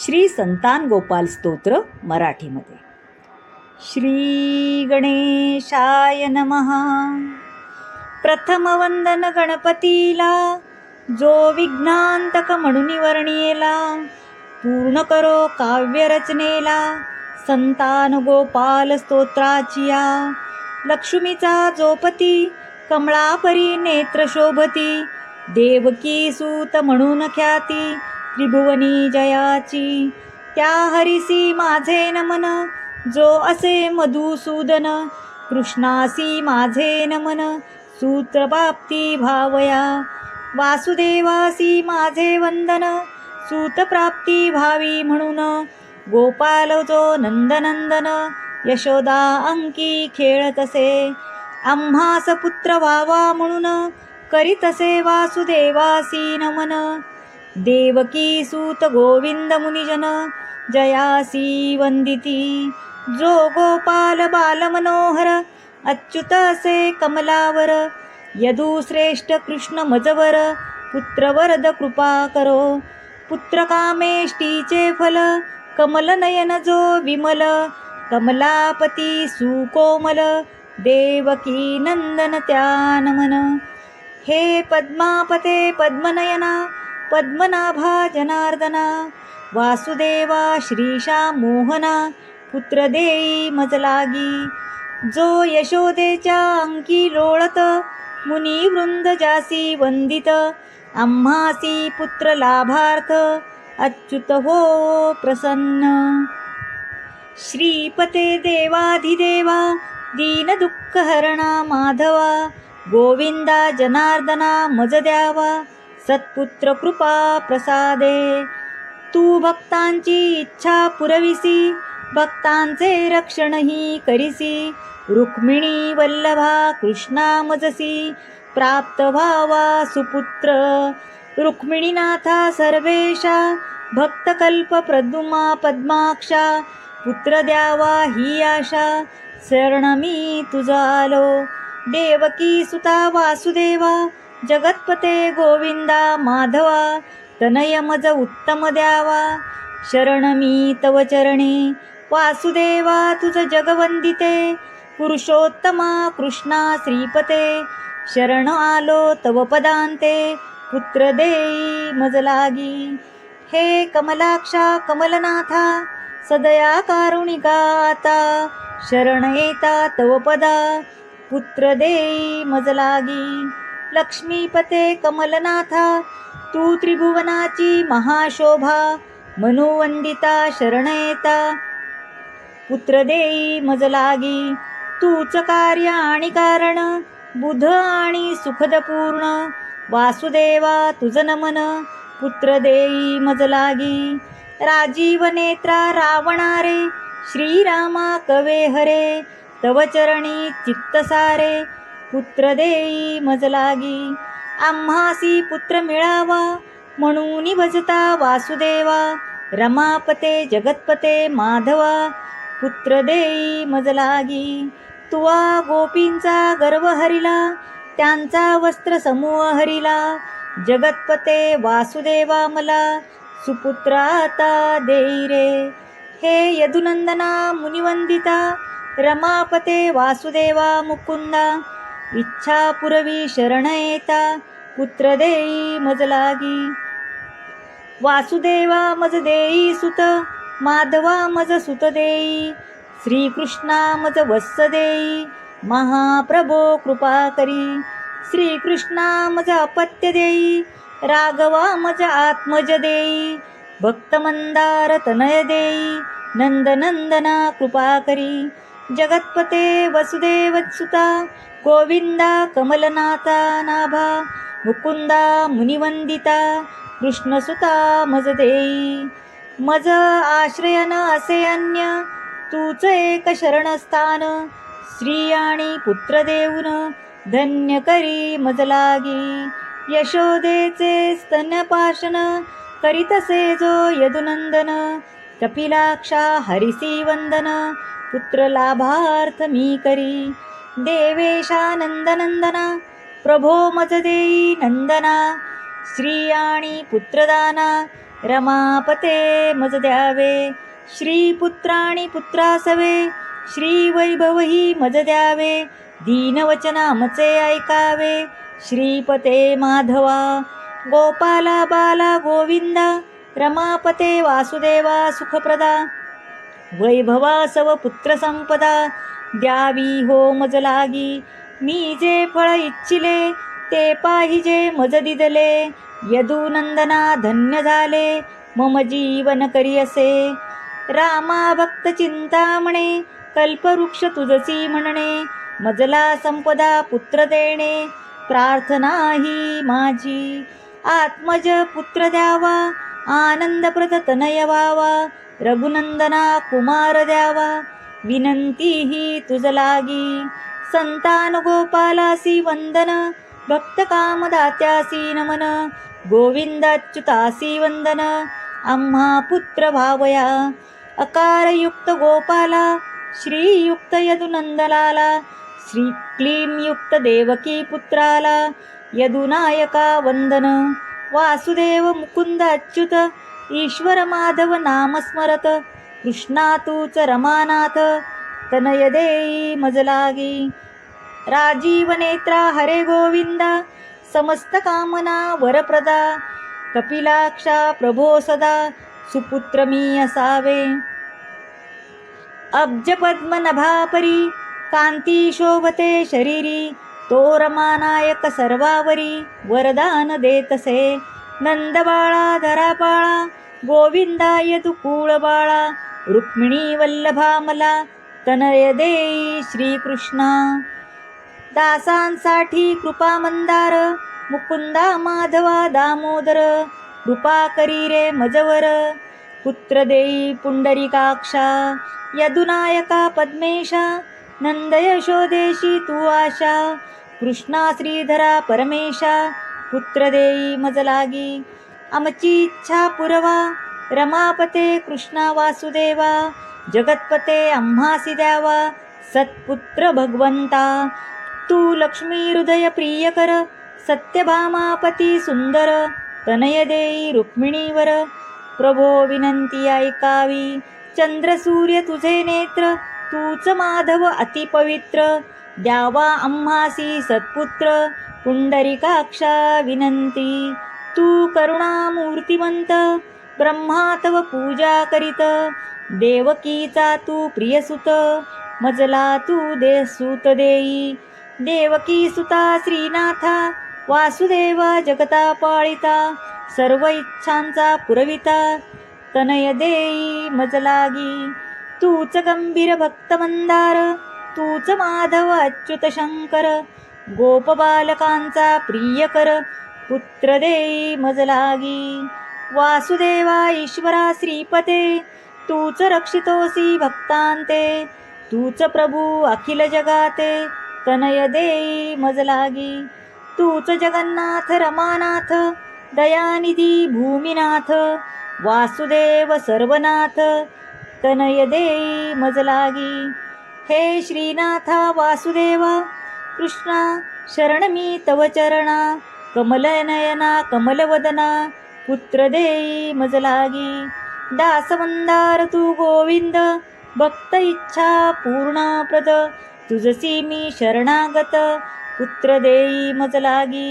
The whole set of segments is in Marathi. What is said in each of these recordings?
श्री संतान गोपाल स्तोत्र मराठीमध्ये. श्री गणेशाय नमः. प्रथम वंदन गणपतीला जो विघ्नांतक म्हणून वर्णियेला पूर्ण करो काव्यरचनेला संतान गोपाल स्तोत्राचिया. लक्ष्मीचा जोपती कमळापरी नेत्र शोभती देवकी सूत म्हणून ख्याती त्रिभुवनी जयाची. त्या हरिसी माझे नमन जो असे मधुसूदन. कृष्णासी माझे नमन सूत्रप्राप्ती भावया. वासुदेवासी माझे वंदन सूतप्राप्ती भावी म्हणून. गोपाल जो नंदनंदन यशोदा अंकी खेळतसे आम्हास पुत्र व्हावा म्हणून करीतसे वासुदेवासी नमन. देवकी सूत गोविंद मुनिजन जयासी वंदिती जो गोपाल बाल मनोहर अच्युत असे कमलावर। यदुश्रेष्ठ कृष्ण मजवर पुत्रवरद कृपा करो। पुत्र कामेष्टीचे फल कमल नयन जो विमल। कमलापती सुकोमल देवकी नंदन त्या नमन हे पद्मापते पद्मनयना पद्मनाभा जनार्दना वासुदेवा श्रीशा मोहना पुत्र देई मजलागी जो यशोदेच्या अंकी लोळत मुनी वृंद जासी वंदित आम्हासी पुत्र लाभार्थ अच्युत हो प्रसन्न. श्रीपते देवाधिदेवा दीन दुःख हरणा माधवा गोविंदा जनार्दना मज द्यावा सत्पुत्र कृपा प्रसादे. तू भक्तांची इच्छा पुरविसी भक्तांचे रक्षणही करिसी. रुक्मिणी वल्लभा कृष्णा मजसी प्राप्त भावा सुपुत्र. रुक्मिणीनाथा सर्वेशा भक्तकल्प प्रद्युमा पद्माक्षा. पुत्र द्यावा ही आशा शरण मी तुझा आलो. देवकी सुता वासुदेवा जगत्पते गोविंदा माधवा तनय मज उत्तम द्यावा. शरण मी तव चरणी वासुदेवा तुझ जगवंदिते. पुरुषोत्तमा कृष्णा श्रीपते शरण आलो तव पदांते पुत्र देई मज लागी. हे कमलाक्षा कमलनाथा सदया कारुणिका आता शरण येता तव पदा पुत्र देई मज लागी. लक्ष्मीपते कमलनाथा तू त्रिभुवनाची महाशोभा मनोवंदिता शरणयेता पुत्र देई मज लागी तूच कार्य आणि कारण बुध आणि सुखद पूर्ण वासुदेवा तुझ नमन पुत्र देई मज लागी राजीव नेत्रा रावणारे श्रीरामा कवे हरे तव चरणी चित्त सारे पुत्र देई मज लागी. आम्हासी पुत्र मिळावा म्हणून भजता वासुदेवा. रमापते जगतपते माधवा पुत्र देई मज लागी. तुवा गोपींचा गर्व हरिला त्यांचा वस्त्र समूह हरिला. जगतपते वासुदेवा मला सुपुत्र आता देई रे. हे यदुनंदना मुनिवंदिता रमापते वासुदेवा मुकुंदा. इच्छा पुरवी शरण येता पुत्र देई मज लागी वासुदेवा मज देई सुत माधवा मज सुत देई श्रीकृष्णा मज वत्स देई महाप्रभो कृपा करी. श्रीकृष्णा मज अपत्य देई राघवा मज आत्मज देई भक्तमंदार तनय देई नंदनंदना कृपा करी. जगत्पते वसुदेवत्सुता गोविंदा कमलनाथा नाभा मुकुंदा मुनिवंदिता कृष्णसुता मज देई मज आश्रयन असे अन्य तूच एक शरणस्थान स्त्री आणि पुत्र देऊन धन्य करी मज लागी. यशोदेचे स्तनपाशन करीतसे जो यदुनंदन कपिलाक्षा हरिसी वंदन पुत्र लाभार्थ मी करी. देवेशा नंदनंदना प्रभो मज देई नंदना श्री आणि पुत्रदाना रमापते मज द्यावे श्रीपुत्राणी पुत्रासवे श्रीवैभवही मज द्यावे दीनवचना मचे ऐकावे श्रीपते माधवा गोपाला बाला गोविंदा रमापते वासुदेवा सुखप्रदा वैभवासव पुत्रसंपदा द्यावी हो मज लागी. मी जे फळ इच्छिले ते पाहिजे मज दिदले. यदुनंदना धन्य झाले मम जीवन करी असे. रामा भक्त चिंतामणे कल्पवृक्ष तुझसी म्हणणे. मजला संपदा पुत्र देणे प्रार्थना ही माझी. आत्मज पुत्र द्यावा आनंदप्रद तनय व्हावा रघुनंदना कुमार द्यावा. विनंती ही तुझ लागी. संतान गोपालासी वंदन भक्त कामदात्यासी नमन गोविंदाच्युतासी वंदन आम्हा पुत्र भावया. अकारयुक्त गोपाला श्रीयुक्त यदुनंदलाला श्री क्लीमयुक्त देवकी पुत्राला यदुनायका वंदन वासुदेव मुकुंद अच्युत ईश्वर माधव नामस्मरत कृष्णा तूच रमानाथ तनय देई मजलागी। राजीव नेत्रा हरे गोविंदा समस्त कामना वरप्रदा। कपिलाक्षा प्रभो सदा सुपुत्र मी असावे अब्ज पद्मनभापरी कांती शोभते शरीरी तो रमानायक सर्वावरी वरदान देतसे नंदबाळा धरापाळा गोविंदाय तू बाळा रुक्मिणी वल्लभा मला तनय देई श्रीकृष्णा. दासांसाठी कृपा मंदार मुकुंदा माधवा दामोदर कृपा करी रे मजवर पुत्र देई पुंडरीकाक्षा यदुनायका पद्मेशा नंदयशोदेशी तू आशा कृष्णा श्रीधरा परमेशा पुत्र देई मजलागी आमची इच्छा पुरवा रमापते कृष्णा वासुदेवा जगतपते अम्हासी द्यावा सत्पुत्र भगवंता। तू लक्ष्मी हृदय प्रिय कर सत्यभामापती सुंदर तनय देई रुक्मिणीवर। प्रभो विनंती ऐकावी चंद्रसूर्य तुझे नेत्र तूच माधव अतिपवित्र द्यावा अम्हासी सत्पुत्र पुंडरिकाक्षा विनंती। तू करुणा मूर्तिमंत ब्रह्मा तव पूजा करीत. देवकीचा तू प्रियसुत मजला तू दे सुत देई. देवकी सुता श्रीनाथा वासुदेवा जगता पाळिता. सर्व इच्छांचा पुरविता तनय देई मजलागी. तूच गंभीर भक्त मंदार तूच माधव अच्युत शंकर. गोप बालकांचा प्रिय कर पुत्र देई मजलागी. वासुदेवा ईश्वरा श्रीपते तूच रक्षितोसी भक्तांते तूच प्रभू अखिल जगाते तनय देई मजलागी तूच जगन्नाथ रमानाथ दयानिधी भूमिनाथ वासुदेव सर्वनाथ तनय देई मजलागी। हे श्रीनाथा वासुदेवा कृष्णा शरणमी तव चरणा कमलनयना कमलवदना पुत्र देई मजलागी दासवंदार तू गोविंद भक्त इच्छा पूर्णाप्रद तुझसी मी शरणागत पुत्र देई मजलागी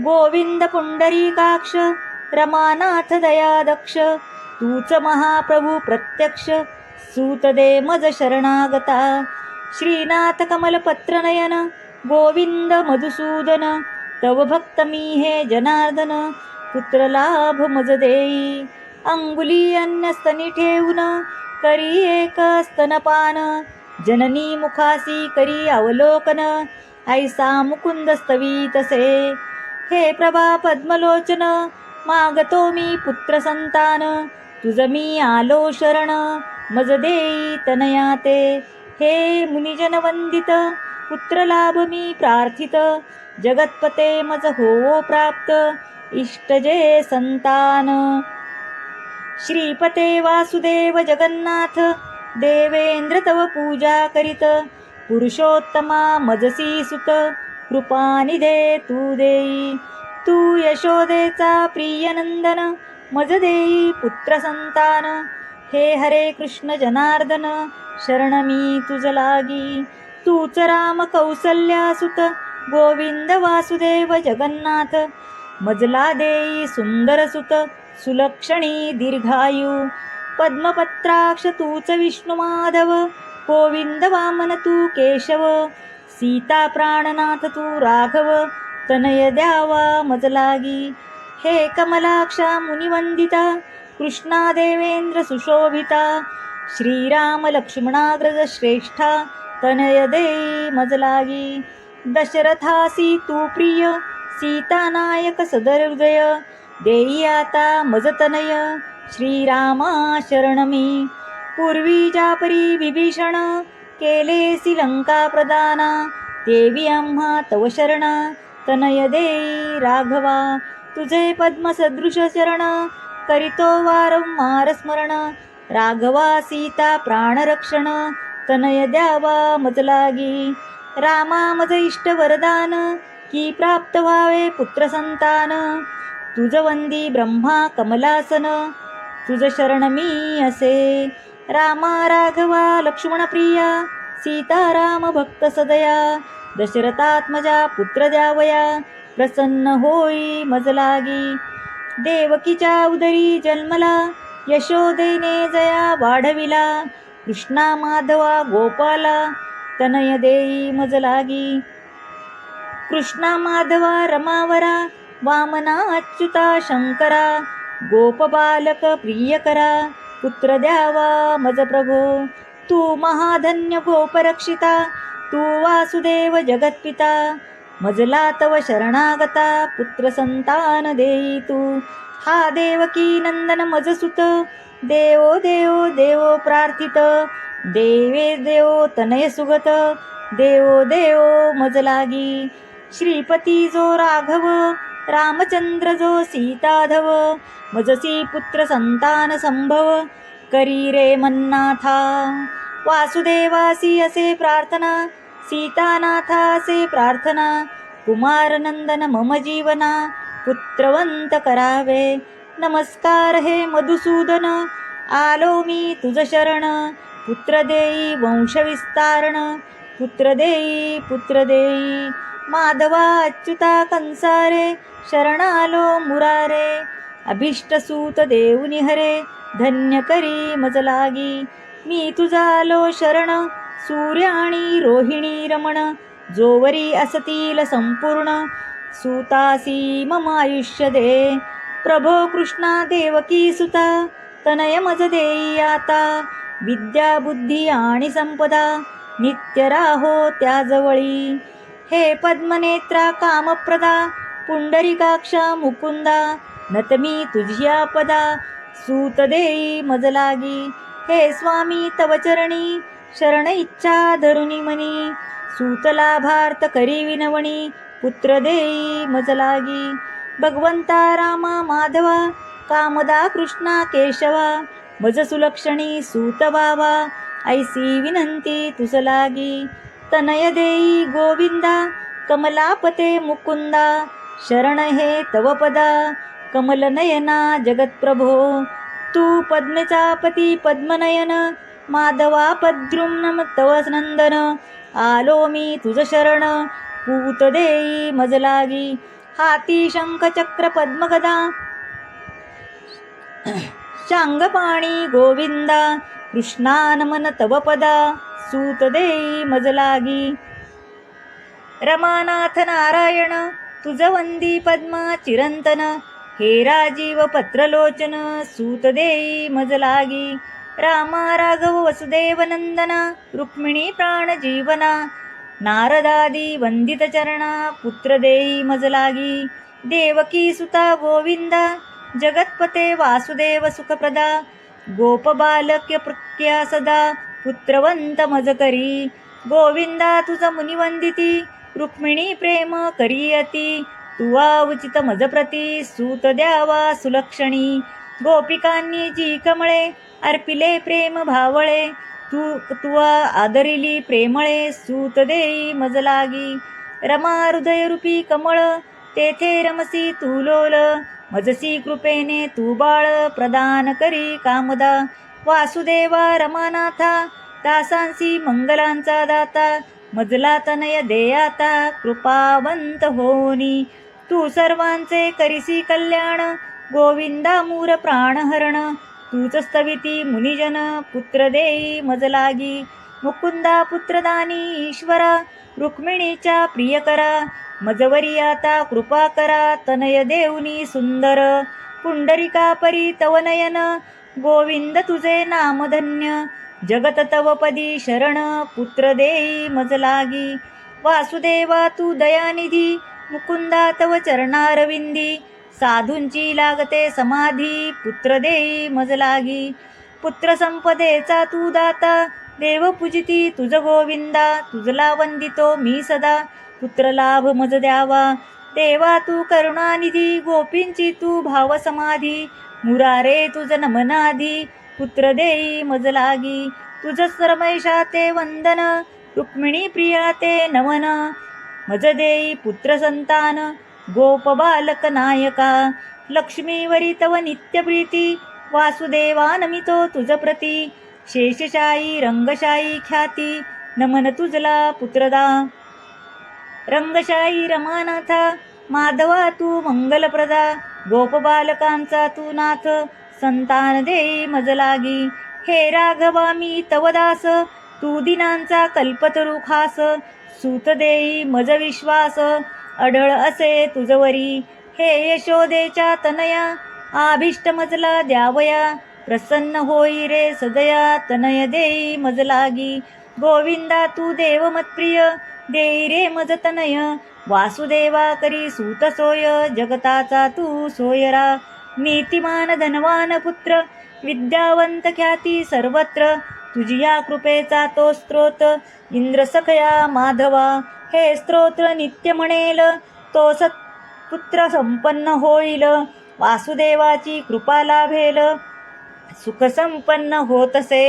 गोविंद पुंडरीकाक्ष रमानाथ दयादक्ष तूच महाप्रभू प्रत्यक्ष सूत दे मज शरणागता श्रीनाथ कमलपत्रनयन गोविंद मधुसूदन तव भक्त मी हे जनार्दन पुत्र लाभ मज देई अंगुली अन्नस्तनी ठेवून करी एक स्तनपान। जननी मुखासी करी अवलोकन ऐसा मुकुंद स्तवी तसे हे प्रभा पद्मलोचन मागतो मी पुत्र संतान। तुझ मी आलो शरण मज देई तनयाते हे मुनिजन वंदित पुत्र लाभ मी प्रार्थित। जगतपते मज हो प्राप्त। इष्टजे संतान. श्रीपते वासुदेव जगन्नाथ देवेंद्र तव पूजा करीत पुरुषोत्तमा मजसी सुत कृपानिधे तू देई. तू यशोदेचा प्रिय नंदन मज देई पुत्र संतान. हे हरे कृष्ण जनार्दन शरण मी तुझ लागी. तूच राम कौसल्यासुत गोविंद वासुदेव जगन्नाथ मजला देई सुंदर सुत सुलक्षणी दीर्घायू। पद्मपत्राक्ष तूच विष्णू माधव गोविंद वामन तू केशव। सीता प्राणनाथ तू राघव तनय द्यावा मजलागी। हे कमलाक्षा मुनिवंदिता कृष्णा देवेंद्र सुशोभिता। श्रीराम लक्ष्मणाग्रज श्रेष्ठा तनय देई मजलागी। दशरथासी तू प्रिय सीतानायक सदहृदय देई आता मजतनय श्रीरामा शरणमी पूर्वी जापरी विभीषण केले लंका प्रदाना देवी आम्हा तव शरण तनय देई राघवा. तुझे पद्मसदृश शरण करितो वारंवार स्मरण राघवा सीता प्राणरक्षण तनय द्यावा मजलागी. रामा मज इष्ट वरदान की प्राप्त व्हावे पुत्र संतान. तुझ वंदी ब्रह्मा कमलासन. तुझ शरण मी असे. रामा राघवा लक्ष्मण प्रिया सीताराम भक्त सदया दशरथात्मजा पुत्र द्यावया प्रसन्न होई मजलागी देवकीच्या उदरी जन्मला यशोदेने जया वाढविला कृष्णा माधवा गोपाला तनय देई मजलागी कृष्णा माधवा रमावरा वामना अच्युता शंकरा गोपबालक प्रियकरा पुत्र द्यावा मज प्रभो तू महाधन्य गोपरक्षिता तू वासुदेव जगत्पिता मजला तव शरणागता पुत्र संतान देई तू हा देवकी नंदन मजसुत देवो देवो देवो प्रार्थित देवे देवो तनय सुगत देवो देवो मजलागी श्रीपती जो राघव रामचंद्र जो सीताधव मजसी पुत्र संतान संभव करी रे मन्नाथा। वासुदेवासी असे प्रार्थना सीतानाथासे प्रार्थना कुमारनंदन मम जीवना पुत्रवंत करावे। नमस्कार हे मधुसूदन आलो मी तुझ शरण। पुत्र देई वंशविस्तारण पुत्र देई पुत्र देई। माधवा अच्युता कंसारे शरणालो मुरारे अभिष्टसूत देऊनी हरे धन्य करी मज लागी मी तुझा आलो शरण सूर्य आणि रोहिणी रमण जोवरी असतील संपूर्ण सुतासी मम आयुष्य दे. प्रभो कृष्णा देवकी सुता तनय मज देई आता विद्या बुद्धी आणि संपदा नित्य राहो त्याजवळी. हे पद्मनेत्रा कामप्रदा पुंडरीकाक्ष मुकुंदा नतमी तुझ्या पदा सूत देई मजलागी. हे स्वामी तव चरणी शरण इच्छा धरुणी मनी सूतला भारत करी विनवणी पुत्र देई मजलागी. भगवंता रामा माधवा कामदा कृष्णा केशवा मज सुलक्षणी सूत बाबा ऐसी विनंती तुसलागी तनय देई गोविंदा कमलापते मुकुंदा शरण हे तव पदा कमलनयना जगत्प्रभो तू पद्मचापती पद्मनयन माधवा पद्रुम्न तव नंदन आलो मी तुझ शरण पूत देई मजलागी हाती शंख चक्र पद्मगदा। शांगपाणी गोविंदा कृष्णानमन तव पदा। सूत देई मजलागी. रमानाथ नारायण तुझ वंदी पद्मा चिरंतन हे राजीव पत्रलोचन सूत देई मजलागी. रामा राघव वसुदेव नंदना रुक्मिणी प्राण जीवना. नारदादी वंदित चरणा पुत्र देई मजलागी. देवकी सुता गोविंदा जगत्पते वासुदेव सुखप्रदा. गोपबालक्य प्रक्या सदा पुत्रवंत मज करी गोविंदा तुझ मुनिवंदिती रुक्मिणी प्रेम करी अती तुवा उचित मज प्रती सूत द्यावा सुलक्षणी। गोपिकांनी जी कमळे अर्पिले प्रेम भावळे। तू तुवा आदरिली प्रेमळे सूत देई मज लागी रमा हृदयरूपी कमळ तेथे रमसी तू लोल। मजसी कृपेने तू बाळ प्रदान करी कामदा। वासुदेवा रमानाथा दासांसी मंगलांचा दाता मजला तनय देयाता कृपावंत होनी. तू सर्वांचे करिसी कल्याण गोविंदा मूर प्राणहरण. तूच स्तविती मुनिजन पुत्र देई मजलागी. मुकुंदा पुत्रदानी ईश्वरा रुक्मिणीच्या प्रियकरा. मजवरी आता कृपा करा तनय देऊनी सुंदर. पुंडरिका परी तवनयन गोविंद तुझे नामधन्य. जगत तव पदी शरण पुत्र देई मज लागी वासुदेवा तू दयानिधी. मुकुंदा तव चरणारविंदी. साधूंची लागते समाधी. पुत्र देई मज लागी पुत्र संपदेचा तू दाता. देव पूजिती तुझ गोविंदा. तुझला वंदितो मी सदा. पुत्र लाभ मज द्यावा. देवा तू करुणानिधी. गोपींची तू भाव समाधी मुरारे तुझ नमनाधी पुत्र देई मज लागी तुझ सरमैषा ते वंदन रुक्मिणी प्रिया ते नमन. मज देई पुत्र संतान गोप बालक नायका. लक्ष्मीवरी तव नित्य प्रीती वासुदेवा नमितो तुझ प्रती. शेषशाही रंगशाही ख्याती नमन तुझला पुत्रदा. रंगशाही रमानाथा माधवा तू मंगलप्रदा. गोप बालकांचा तू नाथ संतान देई मज लागी हे राघवा मी तवदास तू दिनांचा कल्पतरू खास. सूत देई मज विश्वास अढळ असे तुझवरी. हे यशोदेच्या तनया आभिष्ट मजला द्यावया. प्रसन्न होई रे सदया तनय देई मज लागी गोविंदा तू देव मत्प्रिय देई रे मजतनय. वासुदेवा करी सूत सोय जगताचा तू सोयरा. नीतिमान धनवान पुत्र विद्यावंत ख्याती सर्वत्र. तुझिया कृपेचा तो स्त्रोत इंद्र सखया माधवा. हे स्तोत्र नित्य म्हणेल तो सत्पुत्र संपन्न होईल. वासुदेवाची कृपा लाभेल सुख संपन्न होतसे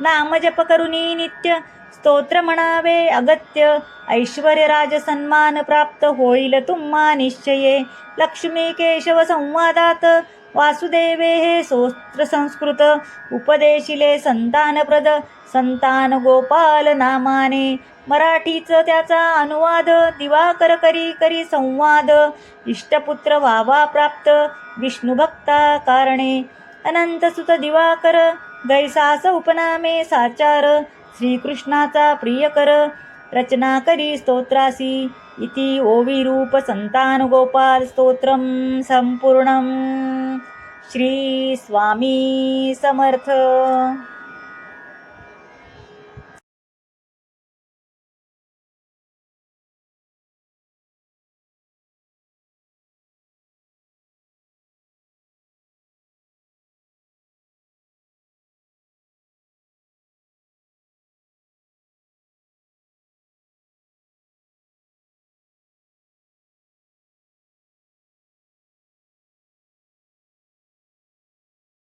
नाम जप करुनी नित्य स्तोत्र म्हणावे अगत्य ऐश्वर राज सन्मान प्राप्त होईल तुम्हा निश्चये लक्ष्मी केशव संवादात वासुदेवे हे स्तोत्र संस्कृत उपदेशिले संतानप्रद संतान गोपाल नामाने मराठीच त्याचा अनुवाद दिवाकर करी करी संवाद इष्टपुत्र वावा प्राप्त विष्णुभक्ता कारणे अनंतसुत दिवाकर गैसास उपनामे साचार श्रीकृष्णाचा प्रियकर रचना करी स्तोत्रासी. इति ओविरूप संतानगोपाल स्तोत्रम संपूर्ण श्री स्वामी समर्थ.